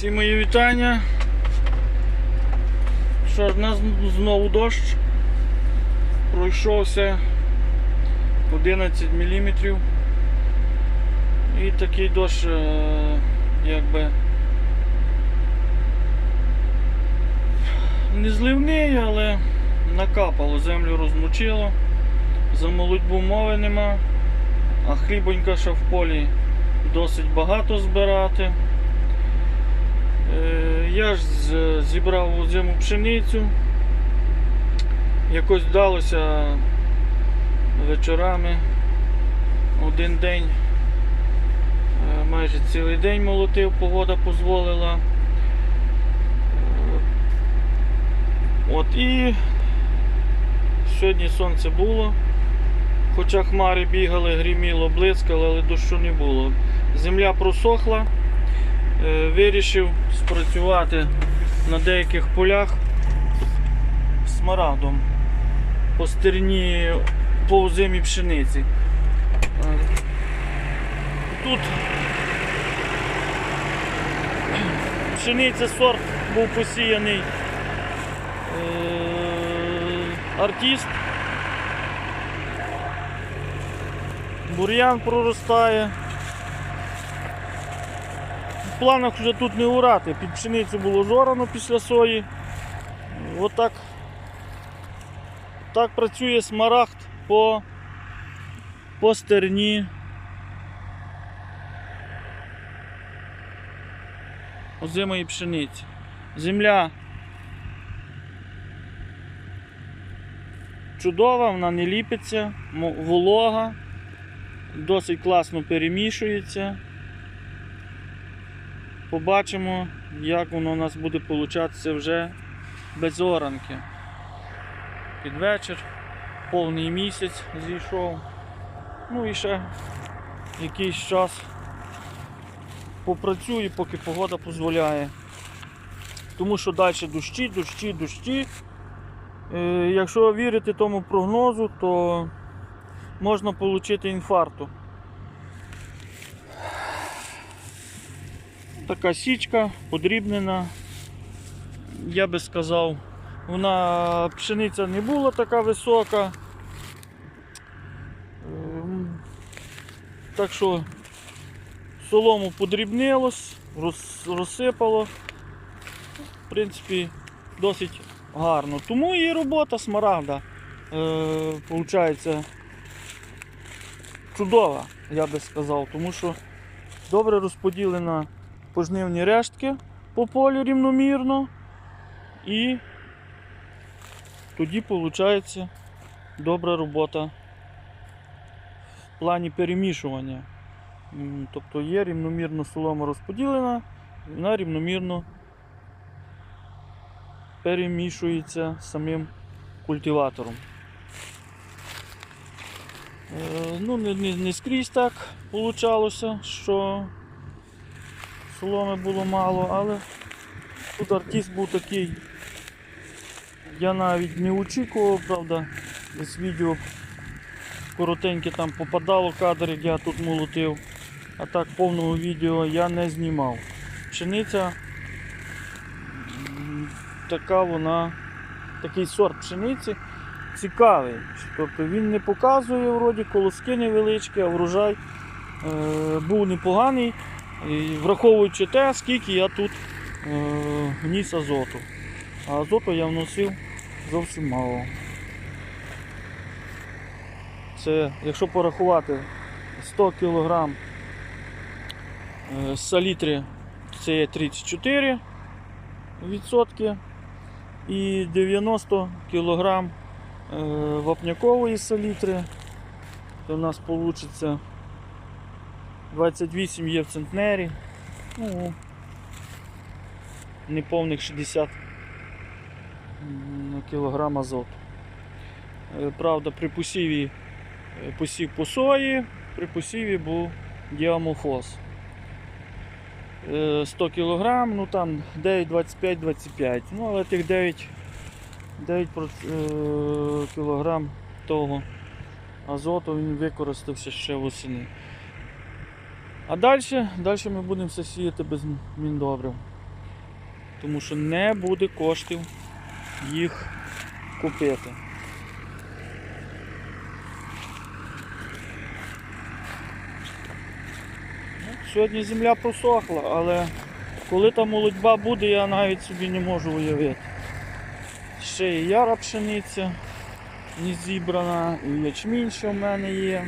Всі мої вітання. Що ж, в нас знову дощ. Пройшовся 11 мм. І такий дощ е, якби не зливний, але накапало, землю розмочило. За молодьбу мови нема, а хлібонька ще в полі досить багато збирати. Е, Я ж зібрав зиму пшеницю. Якось вдалося вечорами один день, е, майже цілий день молотив, погода дозволила. От і сьогодні сонце було. Хоча хмари бігали, гріміло, блискало, але дощу не було. Земля просохла. Е, Вирішив спрацювати на деяких полях смарагдом по стерні по озимій пшениці. Е, Тут пшениця сорт був посіяний е, артист. Бур'ян проростає. Планах вже тут не урати. Під пшеницю було жорано після сої. Отак так працює смарагд по, по стерні. Озимої пшениці. Земля чудова, вона не ліпиться, волога, досить класно перемішується. Побачимо, як воно у нас буде получатися вже без оранки. Під вечір, повний місяць зійшов. Ну і ще якийсь час попрацюю, поки погода дозволяє. Тому що далі дощі, дощі, дощі. Е, якщо вірити тому прогнозу, то можна отримати інфаркту. Така січка подрібнена. Я би сказав, вона пшениця не була така висока. Ем, Так що солому подрібнилось, розсипало. В принципі, досить гарно. Тому і робота смарагда е, чудова, я би сказав, тому що добре розподілена пожнивні рештки по полю рівномірно і тоді виходить добра робота в плані перемішування. Тобто є рівномірно солома розподілена, вона рівномірно перемішується самим культиватором. Е, Ну, не, не, не скрізь так вийшло, що соломи було мало, але тут артист був такий. Я навіть не очікував, правда, десь відео коротеньке там попадало кадр, як я тут молотив. А так повного відео я не знімав. Пшениця така вона, такий сорт пшениці цікавий. Тобто він не показує вроді колоски невеличкі, а врожай е, був непоганий, і враховуючи те, скільки я тут е, вніс азоту. А азоту я вносив зовсім мало. Це, якщо порахувати 100 кг е, салітри, це є 34 відсотки і 90 кг е, вапнякової салітри, то у нас вийде 28 є в центнері, ну, неповних 60 м, кілограм азоту. Е, Правда, при посіві е, посів по сої, при посіві був діамофос. Е, 100 кг, ну там 9,25-25, ну але тих 9, 9 кг того азоту він використався ще восени. А далі, далі ми будемо все сіяти без міндобрив. тому що не буде коштів їх купити. Ну, Сьогодні земля просохла, але коли та молодьба буде, я навіть собі не можу уявити. Ще і яра пшениця не зібрана, і ячмінь, що в мене є.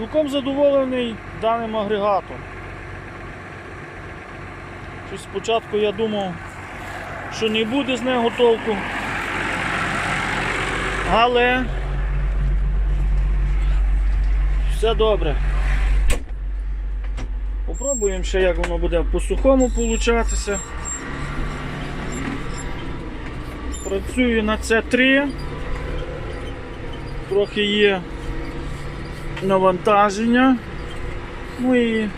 Цілком задоволений даним агрегатом. Щось спочатку я думав, що не буде з нього толку. Але все добре. Попробуємо ще, як воно буде по сухому получатися. Працюю на С3. Трохи є навантаження. Ну і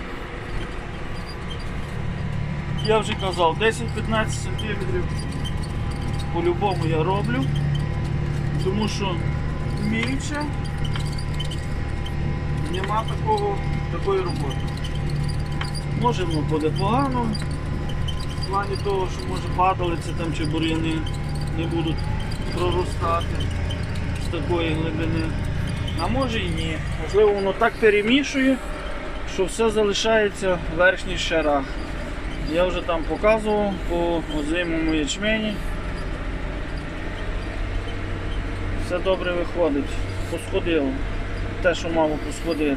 я вже казав, 10-15 см по-любому я роблю, тому що мільче нема такого, такої роботи. Може воно буде погано, в плані того, що може падалиці там чи бур'яни не будуть проростати з такої глибини. А може і ні. Можливо, воно так перемішує, що все залишається в верхніх шарах. Я вже там показував по озимому ячмені. Все добре виходить. Посходило. Те, що мало посходити.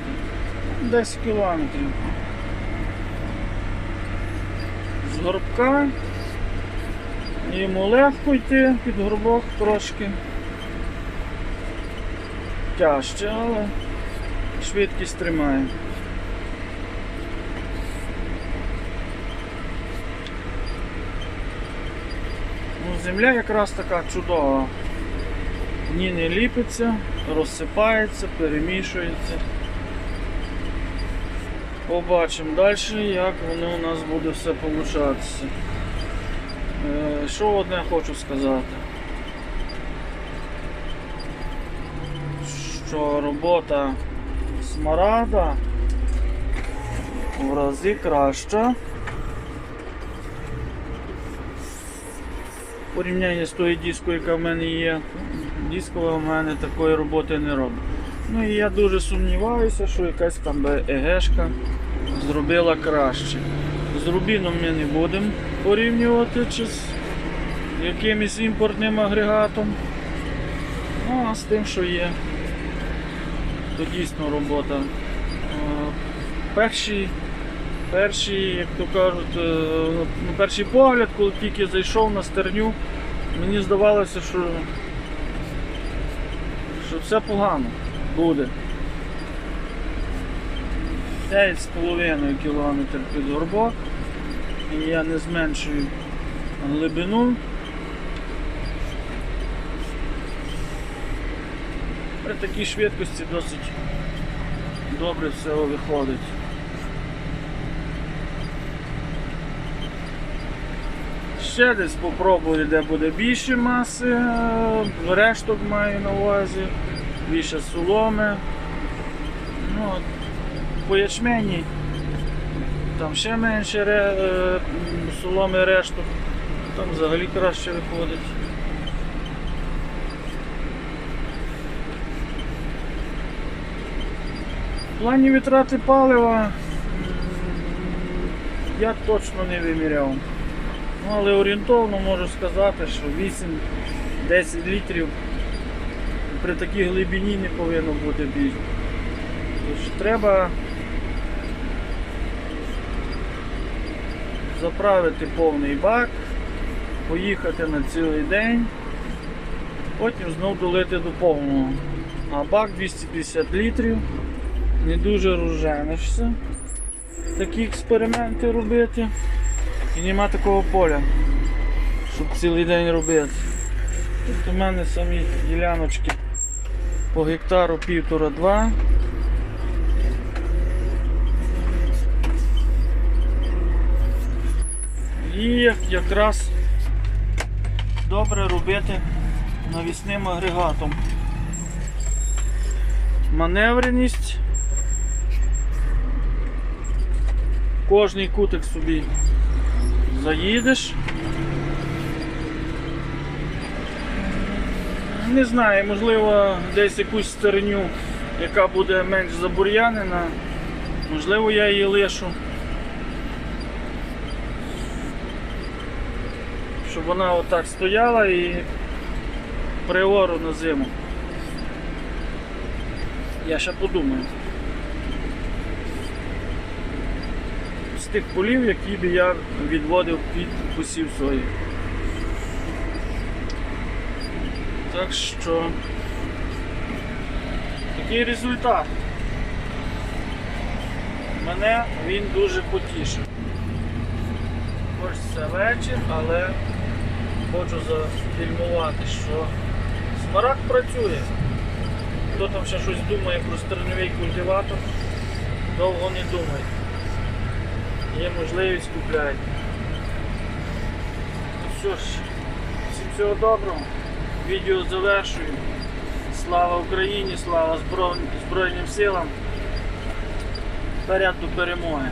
10 кілометрів. З горбка. Йому легко йти під горбок трошки тяжче, але швидкість тримає. Ну, земля якраз така чудова. Ні не ліпиться, розсипається, перемішується. Побачимо далі, як воно у нас буде все получатися. Е, Що одне хочу сказати. Що робота смарада в рази краща. В порівнянні з тою дискою, яка в мене є, дискова в мене такої роботи не робить. Ну і я дуже сумніваюся, що якась там би зробила краще. З рубіном ми не будемо порівнювати чи з якимось імпортним агрегатом. Ну а з тим, що є то дійсно робота. Перший, перший, як то кажуть, е, на перший погляд, коли тільки зайшов на стерню, мені здавалося, що, що все погано буде. 9,5 км під горбок, і я не зменшую глибину. При такій швидкості досить добре все виходить. Ще десь попробую, де буде більше маси, решток маю на увазі, більше соломи. Ну, по ячмені там ще менше е, соломи решток, там взагалі краще виходить. В плані витрати палива я точно не виміряв. Ну, але орієнтовно можу сказати, що 8-10 літрів при такій глибині не повинно бути більше. Тож треба заправити повний бак, поїхати на цілий день, потім знов долити до повного. А бак 250 літрів не дуже розженешся такі експерименти робити. І нема такого поля, щоб цілий день робити. Тут у мене самі діляночки по гектару півтора-два. І якраз добре робити навісним агрегатом. маневреність. Кожний кутик собі заїдеш. Не знаю, можливо, десь якусь стерню, яка буде менш забур'янена. Можливо, я її лишу. Щоб вона отак стояла і приору на зиму. Я ще подумаю. З тих полів, які би я відводив під посів сої. Так що такий результат. Мене він дуже потішив. Хоч це вечір, але хочу зафільмувати, що смарагд працює. Хто там ще щось думає про стерновий культиватор, довго не думає. Є можливість купляти. Ну що ж, всім всього доброго. Відео завершую. Слава Україні, слава Збройним силам. Вперед до перемоги.